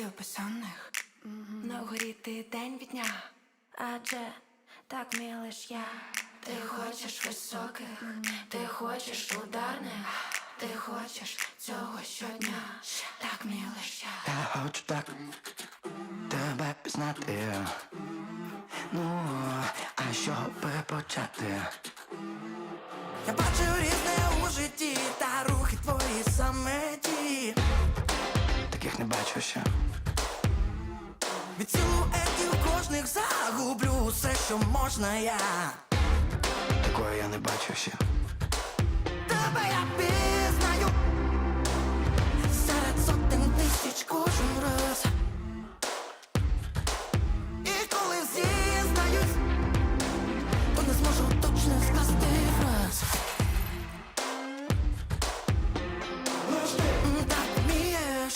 емоцій описаних. На горі ти день від дня, адже так милиш я. Ти хочеш високих, ти хочеш ударних, ти хочеш цього щодня. Так милиш я. Я хочу так тебе пізнати. Ну, а що би почати? Я бачу різне у житті, та рухи твої саме ті. Таких не бачу ще. Від силуетів кожних загублю все, що можна я. Такої я не бачу ще. Тебе я пізнаю серед сотень тисяч кожен раз. І коли зізнаюсь, то не зможу точно скласти фраз. М, Так вмієш,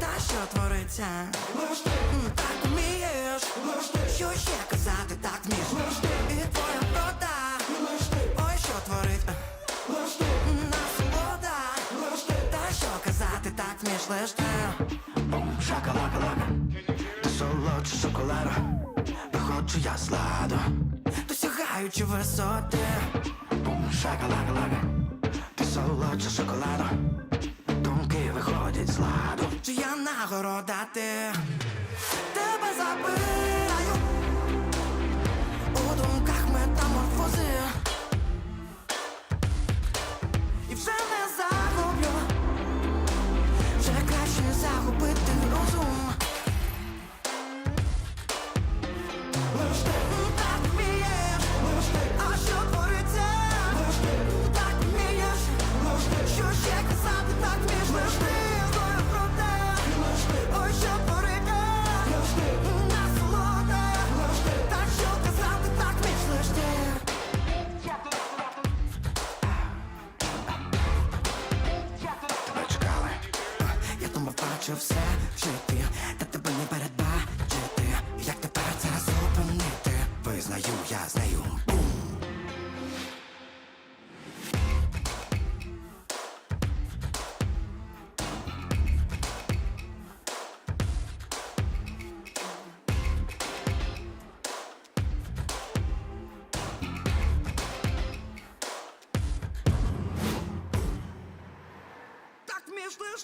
та що твориться? Так вмієш, що ще казати, так вмієш. І твоя врода, ой, що творить? Насолода, та що казати, так вмієш лиш ти. Шакалака-лака, ти солодше шоколаду, виходжу я з ладу, досягаючи висоти. Шакалака-лака, ти солодше шоколаду, думки виходять з ладу. Чи я нагорода ти? Тебе забираю І вже не загублю, вже краще загубити думав, все в житті, та тебе не передбачити. Як тепер це зупинити? Визнаю, я з нею.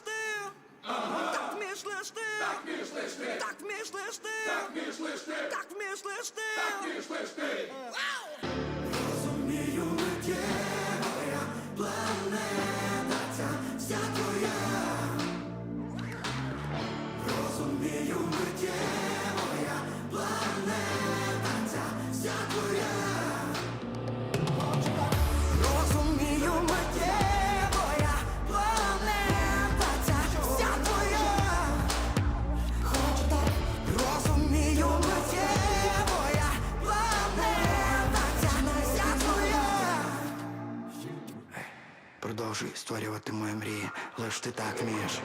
Ти. Так вмієш лиш ти. Так вмієш лиш ти. Так вмієш лиш ти. Так вмієш лиш ти. Так вмієш лиш ти. Так вмієш лиш ти. Розумію, моя планета Продовжуй створювати мої мрії, лиш ти так вмієш.